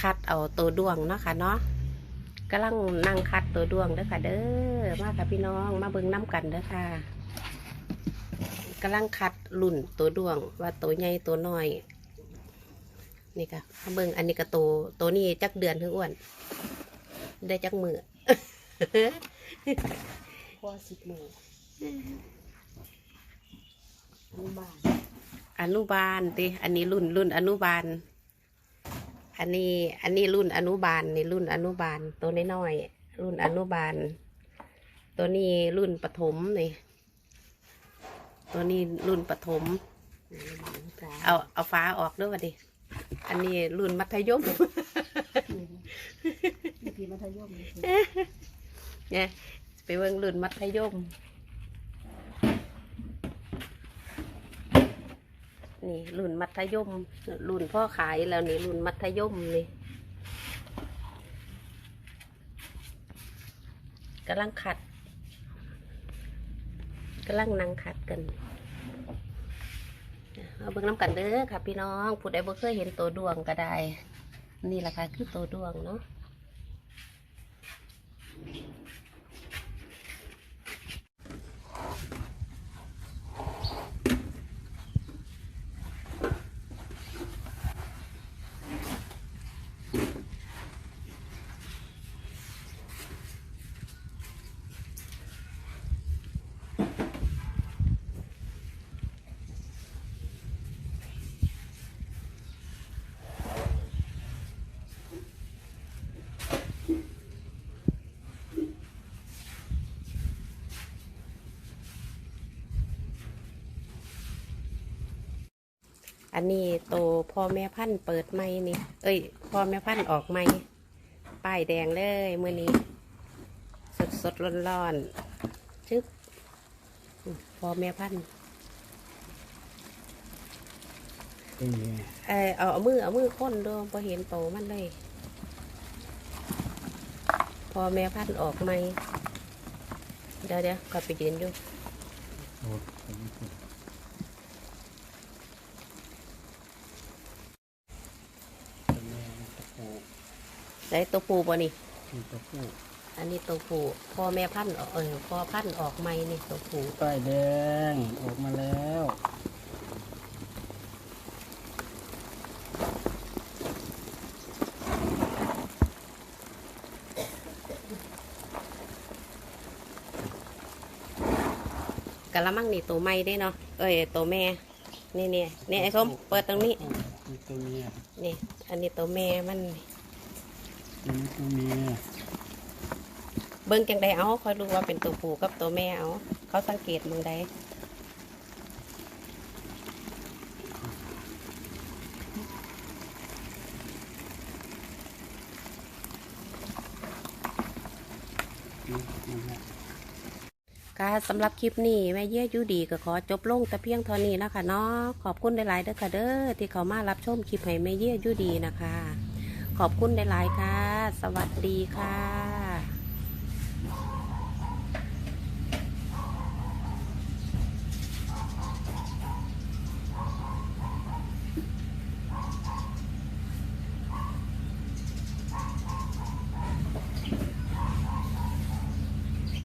คัดเอาตัวดวงเนาะค่ะเนาะกำลังนั่งคัดตัวดวงเด้อค่ะเด้อมาค่ะพี่น้องมาเบิ่งน้ำกันเด้อค่ะกำลังคัดรุ่นตัวดวงว่าตัวใหญ่ตัวน้อยนี่ค่ะมาเบิ่งอันนี้ก็ตัวตัวนี้จักเดือนคืออ้วน ได้จักมือพอสิบมงอนุบาลอนุบาลติอันนี้รุ่นรุ่นอนุบาล อันนี้อันนี้รุ่นอนุบาลนี่รุ่นอนุบาล ตัวน้อยๆรุ่นอนุบาล ตัวนี้รุ่นปฐมนี่ตัวนี้รุ่นปฐมเอาเอาฟ้าออกด้วยวะดิอันนี้รุ่นมัธยมนี่พี่มัธยมนี่สิเนี่ยไปเบิ่งรุ่นมัธยม นี่รุ่นมัธยม รุ่นพ่อขายแล้วนี่รุ่นมัธยมนี่กำลังขัดกำลังนั่งขัดกันเอาเบิ่งน้ำกันเด้อค่ะพี่น้อง ผู้ใดบ่เคยเห็นตัวดวงก็ได้ นี่แหละค่ะคือตัวดวงเนาะ อันนี้โตพ่อแม่พันธุ์เปิดไม่นี่ เอ้ยพ่อแม่พันธุ์ออกไม่ป้ายแดงเลยมื่อนี้ สดสดร้อนร้อนๆชึบอืมพ่อแม่พันธุ์เป็นไงเออเอาเอามือเอามือค้นดูพอเห็นโตมันเลยพ่อแม่พันธุ์ออกไม่เดี๋ยวเดี๋ยวกลับไปยืนอยู่ โอ้เป็นไงเป็นไงตะปู ได้ตัวปูบ่นี่มีตะปูอันนี้ตัวผู้พ่อแม่พันธุ์ออกเออพ่อพันธุ์ออกไม่นี่ตัวผู้ป้ายแดงออกมาแล้วกะละมังนี่ตัวไม่ได้เนาะเอ้ยตัวแม่ นี่เนี่ยนี่ไอ้ส้มเปิดตรงนี้มีตัวเมียนี่อันนี้ตัวแม่มันมี ตัวเมียเบิ่งจังใดเอาคอยรู้ว่าเป็นตัวผู้กับตัวแม่เอา เขาสังเกตมึงใดนี่นั่นแหละค่ะสำหรับคลิปนี้แม่เยี่ยยูดีก็ขอจบลงแต่เพียงเท่านี้นะคะเนาะขอบคุณหลายๆเด้อค่ะเด้อที่เขามารับชมคลิปให้แม่เยี่ยยูดีนะคะ ขอบคุณหลาย ๆ ค่ะ สวัสดีค่ะ